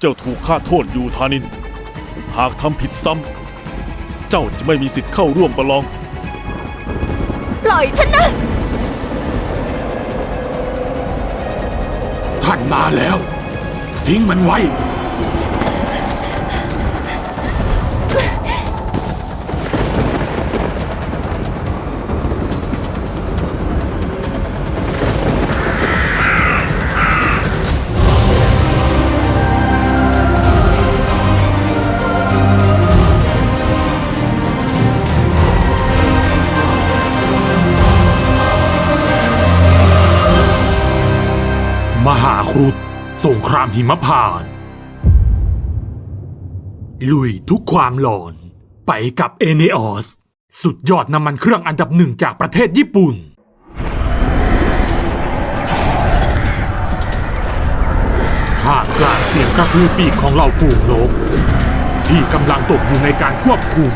เจ้าถูกฆ่าโทษอยู่ทานิน หากทำผิดซ้ำ เจ้าจะไม่มีสิทธิ์เข้าร่วมประลอง ปล่อยฉันนะ ท่านมาแล้ว ทิ้งมันไว้ ครุฑสงครามหิมพานต์ลุยทุกความหลอน ไปกับเอเนออส สุดยอดน้ำมันเครื่องอันดับหนึ่งจากประเทศญี่ปุ่น ท่ามกลางเสียงกระพือปีกของเหล่าฝูงนก ที่กำลังตกอยู่ในการควบคุม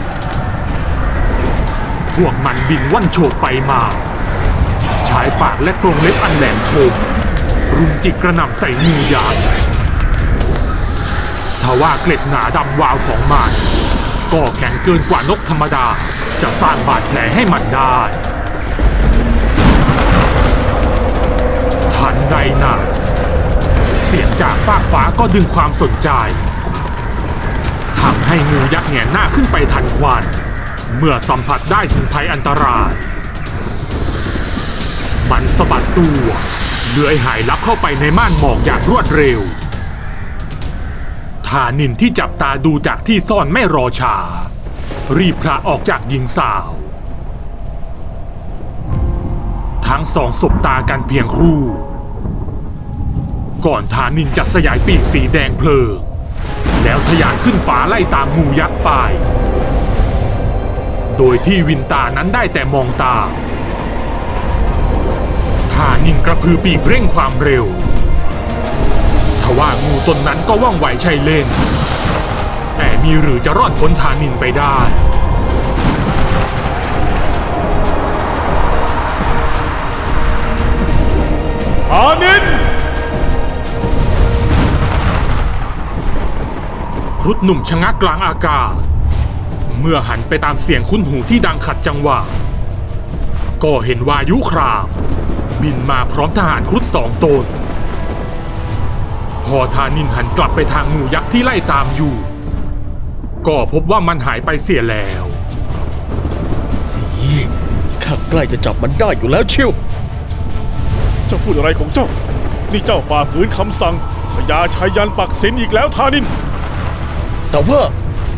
พวกมันบินว่อนโฉบไปมา ใช้ปากและกรงเล็บอันแหลมคม รุมจิกกระหน่ำใส่งูยางทว่าเกล็ดหนาดำวาวของมันก็แข็งเกินกว่านกธรรมดา จะสร้างบาดแผลให้มันได้ ทันใดนั้นเสียงจากฟากฟ้าก็ดึงความสนใจทำให้งูยักษ์แหงนหน้าขึ้นไปทันควัน เมื่อสัมผัสได้ถึงภัยอันตราย มันสะบัดตัว เลื้อยหายลับเข้าไปในม่านหมอกอย่างรวดเร็วทานินที่จับตาดูจากที่ซ่อนไม่รอช้ารีบพระออกจากหญิงสาว ทั้งสองสบตากันเพียงครู่ ก่อนทานินจะสยายปีกสีแดงเพลิง แล้วทะยานขึ้นฟ้าไล่ตามงูยักษ์ไป โดยที่วินตานั้นได้แต่มองตามานินกระพือปีกเร่งความเร็ว ทว่างูตนนั้นก็ว่องไวใช่เล่น แต่มีหรือจะรอดพ้นทานินไปได้ ทานิน ครุฑหนุ่มชะงักกลางอากาศ เมื่อหันไปตามเสียงคุ้นหูที่ดังขัดจังหวะ ก็เห็นวายุคราม บินมาพร้อมทหารครุฑสองตน พอทานินหันกลับไปทางงูยักษ์ที่ไล่ตามอยู่ ก็พบว่ามันหายไปเสียแล้วนี่ข้าใกล้จะจับมันได้อยู่แล้วเชียวเจ้าพูดอะไรของเจ้า นี่เจ้าฝ่าฝืนคำสั่งพญาชัยยันปักสินอีกแล้วทานิน แต่ว่า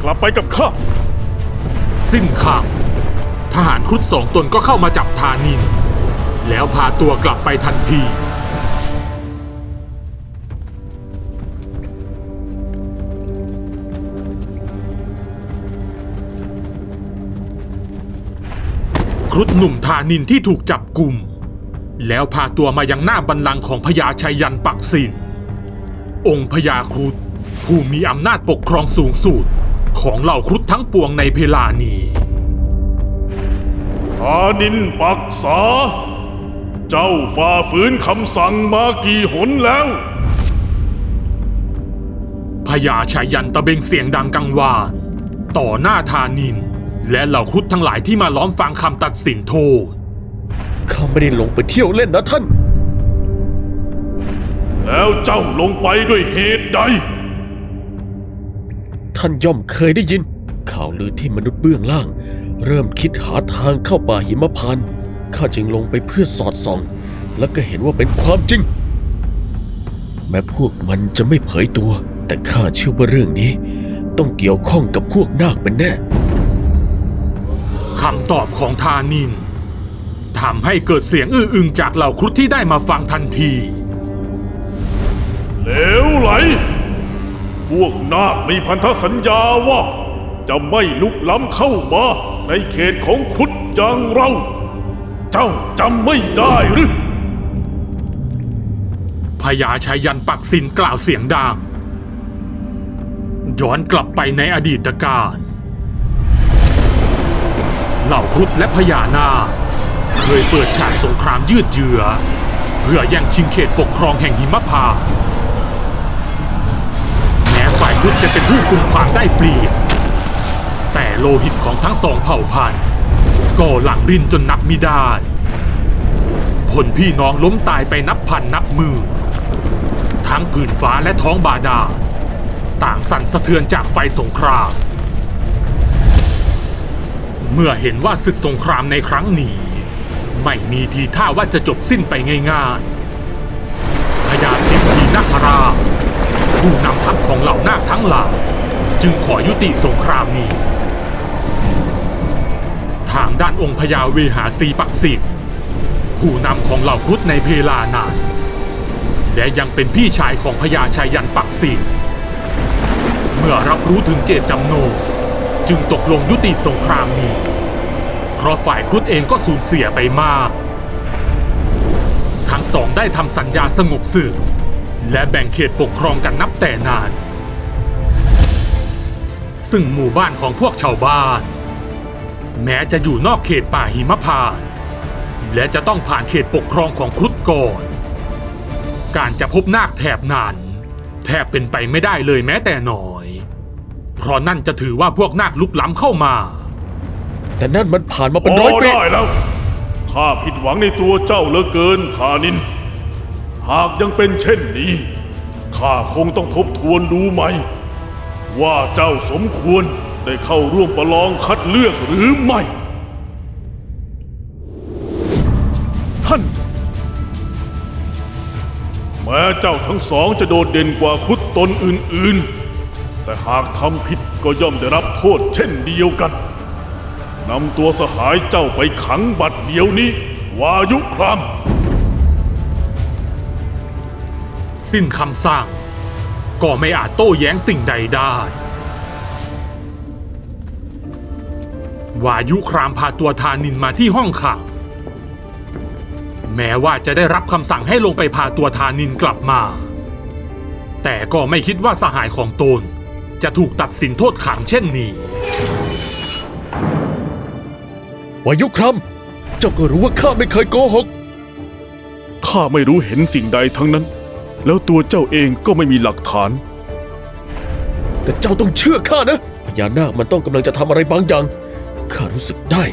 กลับไปกับข้า สิ้นคำทหารครุฑสองตนก็เข้ามาจับทานิน แล้วพาตัวกลับไปทันที ครุฑหนุ่มทานินที่ถูกจับกลุ่ม แล้วพาตัวมายังหน้าบัลลังก์ของพญาชัยยันปักสินองค์พญาครุฑผู้มีอำนาจปกครองสูงสุดของเหล่าครุฑทั้งปวงในเพลานี้ทานินปักษา เจ้าฝ่าฝืนคำสั่งมากี่หนแล้วพญาชายันตะเบงเสียงดังกังวานต่อหน้าทานิน และเหล่าครุฑทั้งหลายที่มาล้อมฟังคำตัดสินโทษข้าไม่ได้ลงไปเที่ยวเล่นนะท่าน แล้วเจ้าลงไปด้วยเหตุใด ท่านย่อมเคยได้ยิน ข่าวลือที่มนุษย์เบื้องล่าง เริ่มคิดหาทางเข้าป่าหิมพานต์ ข้าจึงลงไปเพื่อสอดส่อง แล้วก็เห็นว่าเป็นความจริง แม้พวกมันจะไม่เผยตัว แต่ข้าเชื่อว่าเรื่องนี้ ต้องเกี่ยวข้องกับพวกนาคเป็นแน่คำตอบของทานินทำให้เกิดเสียงอื้ออึงจากเหล่าครุฑที่ได้มาฟังทันทีเหลวไหล พวกนาคมีพันธสัญญาว่า จะไม่ลุกล้ำเข้ามาในเขตของครุฑอย่างเรา เจ้าจำไม่ได้หรือพญาชายันปักสินกล่าวเสียงดังย้อนกลับไปในอดีตการเหล่าครุฑและพญานาคเคยเปิดฉากสงครามยืดเยื้อเพื่อแย่งชิงเขตปกครองแห่งหิมพานต์แม้รุฑจะเป็นผู้กุมขวางได้เปรียบแต่โลหิตของทั้งสองเผ่าพันธุ์ ก็หลังรินจนนับไม่ได้ผลพี่น้องล้มตายไปนับพันนับหมื่นทั้งผืนฟ้าและท้องบาดาลต่างสั่นสะเทือนจากไฟสงคราม เมื่อเห็นว่าศึกสงครามในครั้งนี้ ไม่มีทีท่าว่าจะจบสิ้นไปง่ายๆพญาสิทธินาคราผู้นำทัพของเหล่านาคทั้งหลายจึงขอยุติสงครามนี้ ทางด้านองค์พญาเวหาสีปักสิทธิ์ผู้นำของเหล่าครุฑในเพลานานและยังเป็นพี่ชายของพญาชายันปักสิทธิ์เมื่อรับรู้ถึงเจตจำนงจึงตกลงยุติสงครามนี้ เพราะฝ่ายครุฑเองก็สูญเสียไปมาก ทั้งสองได้ทำสัญญาสงบศึกและแบ่งเขตปกครองกันนับแต่นาน ซึ่งหมู่บ้านของพวกชาวบ้าน แม้จะอยู่นอกเขตป่าหิมพานต์และจะต้องผ่านเขตปกครองของครุฑก่อน การจะพบนาคแถบนั้นแทบเป็นไปไม่ได้เลยแม้แต่น้อย เพราะนั่นจะถือว่าพวกนาคลุกล้ำเข้ามา แต่นั่นมันผ่านมาพเป็นอร้อยปี ได้แล้ว ข้าผิดหวังในตัวเจ้าเหลือเกินธานิน หากยังเป็นเช่นนี้ ข้าคงต้องทบทวนดูใหม่ ว่าเจ้าสมควร ได้เข้าร่วมประลองคัดเลือกหรือไม่ ท่าน แม้เจ้าทั้งสองจะโดดเด่นกว่าครุดตนอื่นๆ แต่หากทำผิดก็ย่อมได้รับโทษเช่นเดียวกันนำตัวสหายเจ้าไปขังบัดเดียวนี้ วายุคราม สิ้นคำสั่งก็ไม่อาจโต้แย้งสิ่งใดได้ วายุครามพาตัวทานินมาที่ห้องขังแม้ว่าจะได้รับคำสั่งให้ลงไปพาตัวทานินกลับมา แต่ก็ไม่คิดว่าสหายของตน จะถูกตัดสินโทษขังเช่นนี้วายุครัมเจ้าก็รู้ว่าข้าไม่เคยโกหกข้าไม่รู้เห็นสิ่งใดทั้งนั้น แล้วตัวเจ้าเองก็ไม่มีหลักฐาน แต่เจ้าต้องเชื่อข้านะพญานาคมันต้องกำลังจะทำอะไรบางอย่าง ข้ารู้สึกได้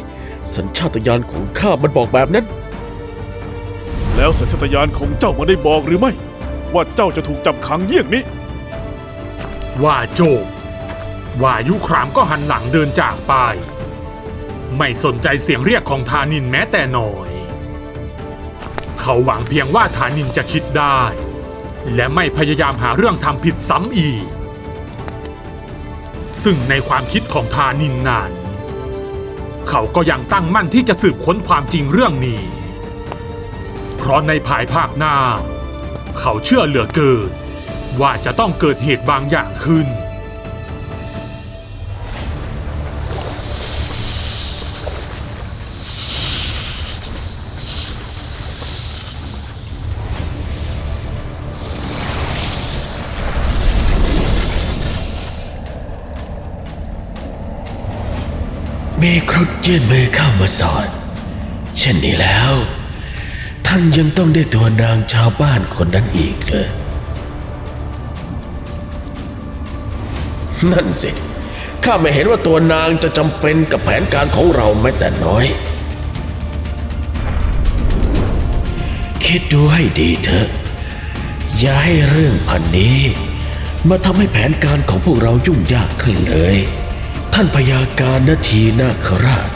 สัญชาตญาณของข้ามันบอกแบบนั้น แล้วสัญชาตญาณของเจ้ามาได้บอกหรือไม่ ว่าเจ้าจะถูกจับขังเยี่ยงนี้ ว่าโจบวายุครามก็หันหลังเดินจากไป ไม่สนใจเสียงเรียกของทานินแม้แต่น้อย เขาหวังเพียงว่าทานินจะคิดได้ และไม่พยายามหาเรื่องทำผิดซ้ำอีก ซึ่งในความคิดของทานินนั้น เขาก็ยังตั้งมั่นที่จะสืบค้นความจริงเรื่องนี้ เพราะในภายภาคหน้า เขาเชื่อเหลือเกินว่าจะต้องเกิดเหตุบางอย่างขึ้น ครุฑยื่นมือเข้ามาสอด เช่นนี้แล้ว ท่านยังต้องได้ตัวนางชาวบ้านคนนั้นอีกเลยนั่นสิ ข้าไม่เห็นว่าตัวนางจะจำเป็นกับแผนการของเราแม้แต่น้อย คิดดูให้ดีเถอะ อย่าให้เรื่องพันนี้ มาทำให้แผนการของพวกเรายุ่งยากขึ้นเลย ท่านพยาการนาทีนาคราช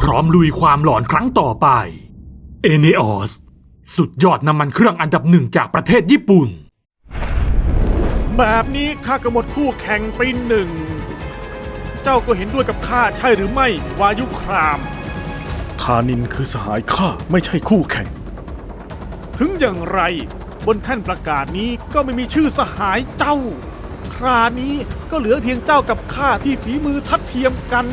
พร้อมลุยความหลอนครั้งต่อไป เอเนออส สุดยอดน้ำมันเครื่องอันดับหนึ่งจากประเทศญี่ปุ่น แบบนี้ข้าก็หมดคู่แข่งไปหนึ่ง เจ้าก็เห็นด้วยกับข้าใช่หรือไม่วายุคราม ทานินคือสหายข้าไม่ใช่คู่แข่ง ถึงอย่างไร บนแท่นประกาศนี้ก็ไม่มีชื่อสหายเจ้า ครานี้ก็เหลือเพียงเจ้ากับข้าที่ฝีมือทัดเทียมกัน